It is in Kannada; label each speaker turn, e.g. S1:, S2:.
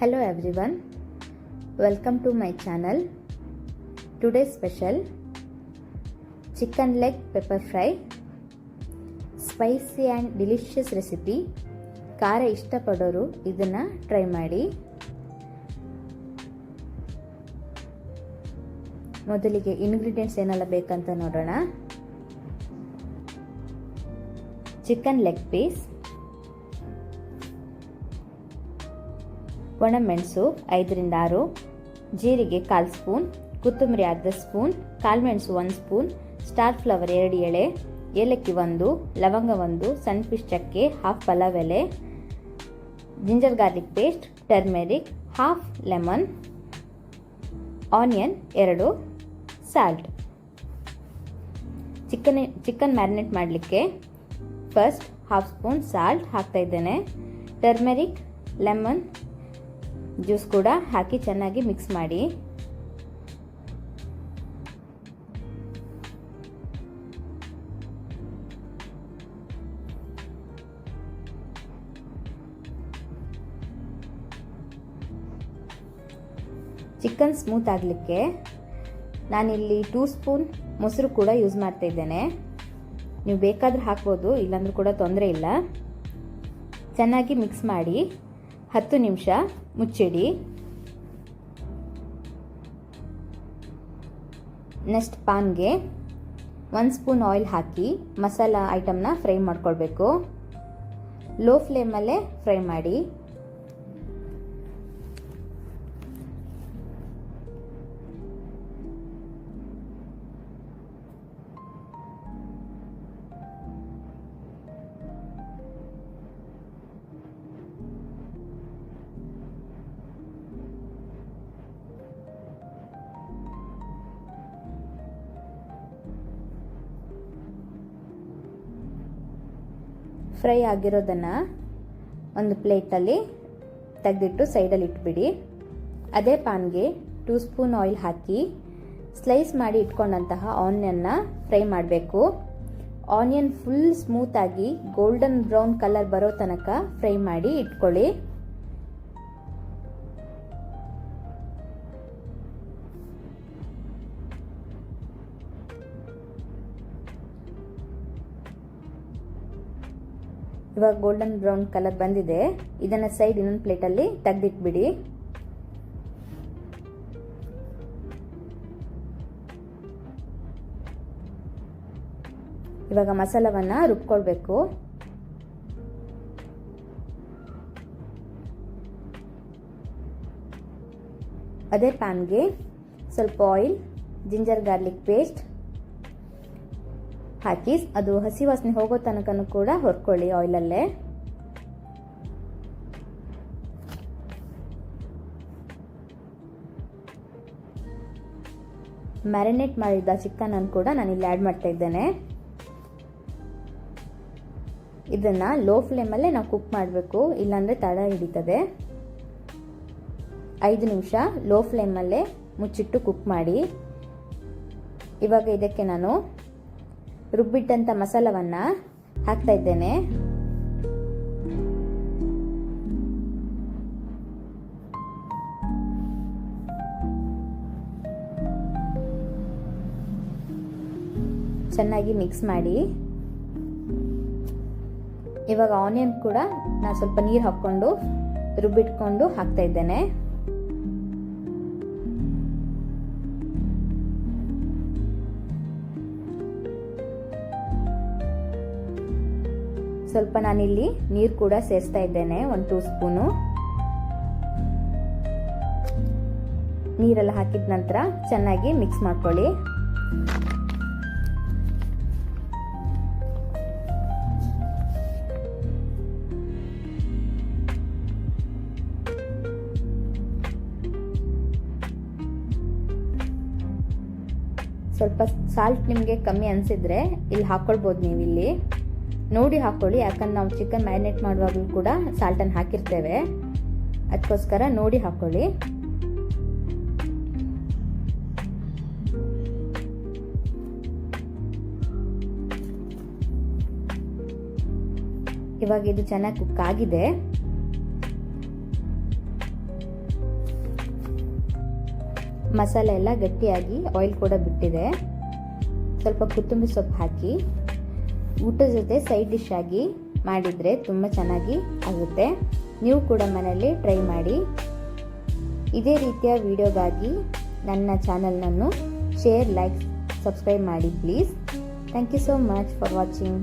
S1: Hello everyone welcome to my channel today special chicken leg pepper fry spicy and delicious recipe ಖಾರ ಇಷ್ಟಪಡೋರು ಇದನ್ನು ಟ್ರೈ ಮಾಡಿ. ಮೊದಲಿಗೆ ಇನ್ಗ್ರೀಡಿಯೆಂಟ್ಸ್ ಏನೆಲ್ಲ ಬೇಕಂತ ನೋಡೋಣ. ಚಿಕನ್ ಲೆಗ್ ಪೀಸ್ ಒಣಮೆಣಸು ಐದರಿಂದ ಆರು, ಜೀರಿಗೆ ಕಾಲು ಸ್ಪೂನ್, ಕೊತ್ತಂಬರಿ ಅರ್ಧ ಸ್ಪೂನ್ ಕಾಳುಮೆಣಸು ಒಂದು ಸ್ಪೂನ್, ಸ್ಟಾರ್ ಫ್ಲವರ್ ಎರಡು ಎಳೆ, ಏಲಕ್ಕಿ ಒಂದು, ಲವಂಗ ಒಂದು ಸಣ್ಣ ಪೀಸ್ ಚಕ್ಕೆ, ಹಾಫ್ ಪಲಾವ್ ಎಲೆ ginger garlic paste turmeric half lemon onion ಎರಡು ಸಾಲ್ಟ್ ಚಿಕನ್ ಚಿಕನ್ ಮ್ಯಾರಿನೇಟ್ ಮಾಡಲಿಕ್ಕೆ ಫಸ್ಟ್ ಹಾಫ್ ಸ್ಪೂನ್ ಸಾಲ್ಟ್ ಹಾಕ್ತಾ ಇದ್ದೇನೆ. ಟರ್ಮೆರಿಕ್ ಲೆಮನ್ ಜ್ಯೂಸ್ ಕೂಡ ಹಾಕಿ ಚೆನ್ನಾಗಿ ಮಿಕ್ಸ್ ಮಾಡಿ. ಚಿಕನ್ ಸ್ಮೂತ್ ಆಗಲಿಕ್ಕೆ ನಾನಿಲ್ಲಿ ಟೂ ಸ್ಪೂನ್ ಮೊಸರು ಕೂಡ ಯೂಸ್ ಮಾಡ್ತಾ ಇದ್ದೇನೆ. ನೀವು ಬೇಕಾದ್ರೆ ಹಾಕ್ಬೋದು, ಇಲ್ಲಾಂದ್ರೂ ಕೂಡ ತೊಂದರೆ ಇಲ್ಲ. ಚೆನ್ನಾಗಿ ಮಿಕ್ಸ್ ಮಾಡಿ. ಹತ್ತು ನಿಮಿಷ ಮುಚ್ಚಿಡಿ. ನೆಕ್ಸ್ಟ್ ಪಾನ್ಗೆ ಒಂದು ಸ್ಪೂನ್ ಆಯಿಲ್ ಹಾಕಿ ಮಸಾಲ ಐಟಮ್ನ ಫ್ರೈ ಮಾಡ್ಕೊಳ್ಬೇಕು. ಲೋ ಫ್ಲೇಮಲ್ಲೇ ಫ್ರೈ ಮಾಡಿ. ಫ್ರೈ ಆಗಿರೋದನ್ನು ಒಂದು ಪ್ಲೇಟಲ್ಲಿ ತೆಗೆದಿಟ್ಟು ಸೈಡಲ್ಲಿ ಇಟ್ಬಿಡಿ. ಅದೇ ಪಾನ್ಗೆ ಟೂ ಸ್ಪೂನ್ ಆಯಿಲ್ ಹಾಕಿ ಸ್ಲೈಸ್ ಮಾಡಿ ಇಟ್ಕೊಂಡಂತಹ ಆನಿಯನ್ನ ಫ್ರೈ ಮಾಡಬೇಕು. ಆನಿಯನ್ ಫುಲ್ ಸ್ಮೂತಾಗಿ ಗೋಲ್ಡನ್ ಬ್ರೌನ್ ಕಲರ್ ಬರೋ ತನಕ ಫ್ರೈ ಮಾಡಿ ಇಟ್ಕೊಳ್ಳಿ. ಇವಾಗ ಗೋಲ್ಡನ್ ಬ್ರೌನ್ ಕಲರ್ ಬಂದಿದೆ. ಇದನ್ನು ಸೈಡ್ ಇನ್ನೊಂದು ಪ್ಲೇಟಲ್ಲಿ ತೆಗೆದಿಟ್ಬಿಡಿ. ಇವಾಗ ಮಸಾಲವನ್ನು ರುಬ್ಕೊಳ್ಬೇಕು. ಅದೇ ಪ್ಯಾನ್ಗೆ ಸ್ವಲ್ಪ ಆಯಿಲ್ ಜಿಂಜರ್ ಗಾರ್ಲಿಕ್ ಪೇಸ್ಟ್ ಹಾಕಿ ಅದು ಹಸಿ ವಾಸನೆ ಹೋಗೋ ತನಕನೂ ಕೂಡ ಹೊರ್ಕೊಳ್ಳಿ ಆಯಿಲಲ್ಲೇ ಮ್ಯಾರಿನೇಟ್ ಮಾಡಿದ ಚಿಕನ್ ಅನ್ನು ಕೂಡ ನಾನು ಇಲ್ಲಿ ಆ್ಯಡ್ ಮಾಡ್ತಾ ಇದ್ದೇನೆ. ಇದನ್ನ ಲೋ ಫ್ಲೇಮಲ್ಲೇ ನಾವು ಕುಕ್ ಮಾಡಬೇಕು, ಇಲ್ಲಾಂದರೆ ತಡ ಹಿಡಿತದೆ. ಐದು ನಿಮಿಷ ಲೋ ಫ್ಲೇಮಲ್ಲೇ ಮುಚ್ಚಿಟ್ಟು ಕುಕ್ ಮಾಡಿ. ಇವಾಗ ಇದಕ್ಕೆ ನಾನು ರುಬ್ಬಿಟ್ಟಂಥ ಮಸಾಲವನ್ನು ಹಾಕ್ತಾ ಇದ್ದೇನೆ. ಚೆನ್ನಾಗಿ ಮಿಕ್ಸ್ ಮಾಡಿ. ಇವಾಗ ಆನಿಯನ್ ಕೂಡ ನಾನು ಸ್ವಲ್ಪ ನೀರು ಹಾಕ್ಕೊಂಡು ರುಬ್ಬಿಟ್ಕೊಂಡು ಹಾಕ್ತಾ ಇದ್ದೇನೆ. ಸ್ವಲ್ಪ ನಾನಿಲ್ಲಿ ನೀರು ಕೂಡ ಸೇರಿಸ್ತಾ ಇದ್ದೇನೆ, ಒಂದು ಟೂ ಸ್ಪೂನು ನೀರೆಲ್ಲ ಹಾಕಿದ ನಂತರ ಚೆನ್ನಾಗಿ ಮಿಕ್ಸ್ ಮಾಡ್ಕೊಳ್ಳಿ. ಸ್ವಲ್ಪ ಸಾಲ್ಟ್ ನಿಮಗೆ ಕಮ್ಮಿ ಅನಿಸಿದ್ರೆ ಇಲ್ಲಿ ಹಾಕ್ಕೊಳ್ಬೋದು ನೀವು ಇಲ್ಲಿ ನೋಡಿ ಹಾಕ್ಕೊಳ್ಳಿ ಯಾಕಂದ್ರೆ ನಾವು ಚಿಕನ್ ಮ್ಯಾರಿನೇಟ್ ಮಾಡುವಾಗಲೂ ಕೂಡ ಸಾಲ್ಟನ್ನು ಹಾಕಿರ್ತೇವೆ. ಅದಕ್ಕೋಸ್ಕರ ನೋಡಿ ಹಾಕ್ಕೊಳ್ಳಿ ಇವಾಗ ಇದು ಚೆನ್ನಾಗಿ ಕುಕ್ ಆಗಿದೆ. ಮಸಾಲೆ ಎಲ್ಲ ಗಟ್ಟಿಯಾಗಿ ಆಯಿಲ್ ಕೂಡ ಬಿಟ್ಟಿದೆ. ಸ್ವಲ್ಪ ಕೊತ್ತಂಬರಿ ಸೊಪ್ಪು ಹಾಕಿ. ಊಟದ ಜೊತೆ ಸೈಡ್ ಡಿಶ್ ಆಗಿ ಮಾಡಿದರೆ ತುಂಬ ಚೆನ್ನಾಗಿ ಆಗುತ್ತೆ. ನೀವು ಕೂಡ ಮನೆಯಲ್ಲಿ ಟ್ರೈ ಮಾಡಿ. ಇದೇ ರೀತಿಯ ವಿಡಿಯೋಗಾಗಿ ನನ್ನ ಚಾನಲ್ನನ್ನು ಶೇರ್ ಲೈಕ್ ಸಬ್ಸ್ಕ್ರೈಬ್ ಮಾಡಿ please thank you so much for watching